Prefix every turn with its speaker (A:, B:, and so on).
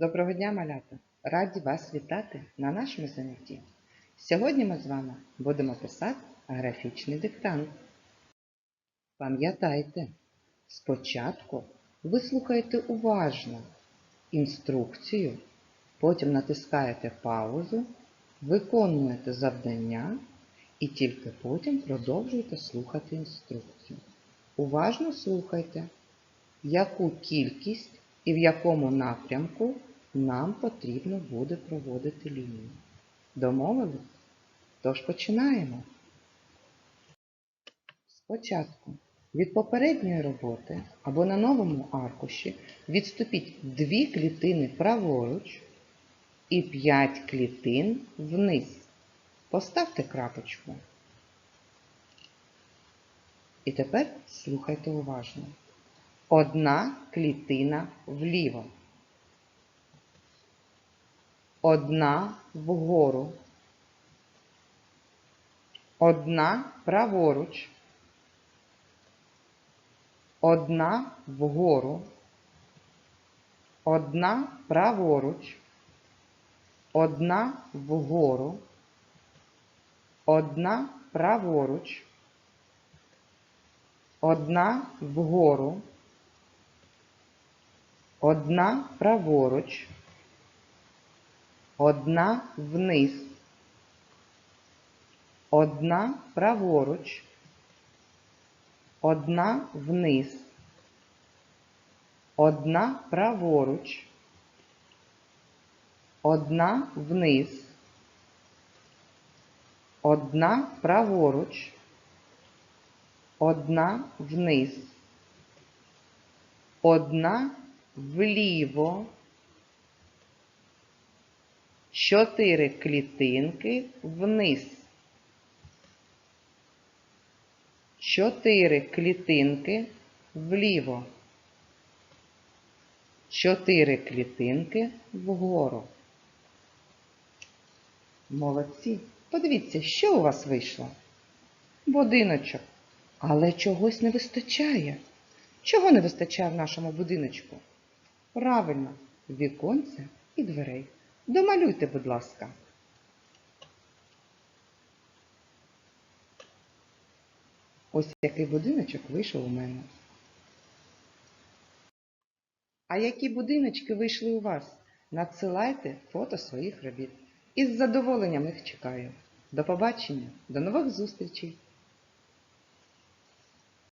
A: Доброго дня, малята! Раді вас вітати на нашому занятті. Сьогодні ми з вами будемо писати графічний диктант. Пам'ятайте, спочатку ви слухаєте уважно інструкцію, потім натискаєте паузу, виконуєте завдання і тільки потім продовжуєте слухати інструкцію. Уважно слухайте, яку кількість і в якому напрямку нам потрібно буде проводити лінію. Домовились? Тож починаємо. Спочатку від попередньої роботи або на новому аркуші відступіть дві клітини праворуч і 5 клітин вниз. Поставте крапочку. І тепер слухайте уважно. Одна клітина вліво. Одна вгору. Одна праворуч. Одна вгору. Одна праворуч. Одна вгору. Одна праворуч. Одна вгору. Одна праворуч, одна вниз, одна праворуч, одна вниз, одна праворуч, одна вниз, одна праворуч, одна вниз, одна вліво, чотири клітинки вниз. Чотири клітинки вліво. Чотири клітинки вгору. Молодці. Подивіться, що у вас вийшло? Будиночок. Але чогось не вистачає. Чого не вистачає в нашому будиночку? Правильно, віконця і дверей. Домалюйте, будь ласка. Ось який будиночок вийшов у мене. А які будиночки вийшли у вас? Надсилайте фото своїх робіт. Із задоволенням їх чекаю. До побачення, до нових зустрічей!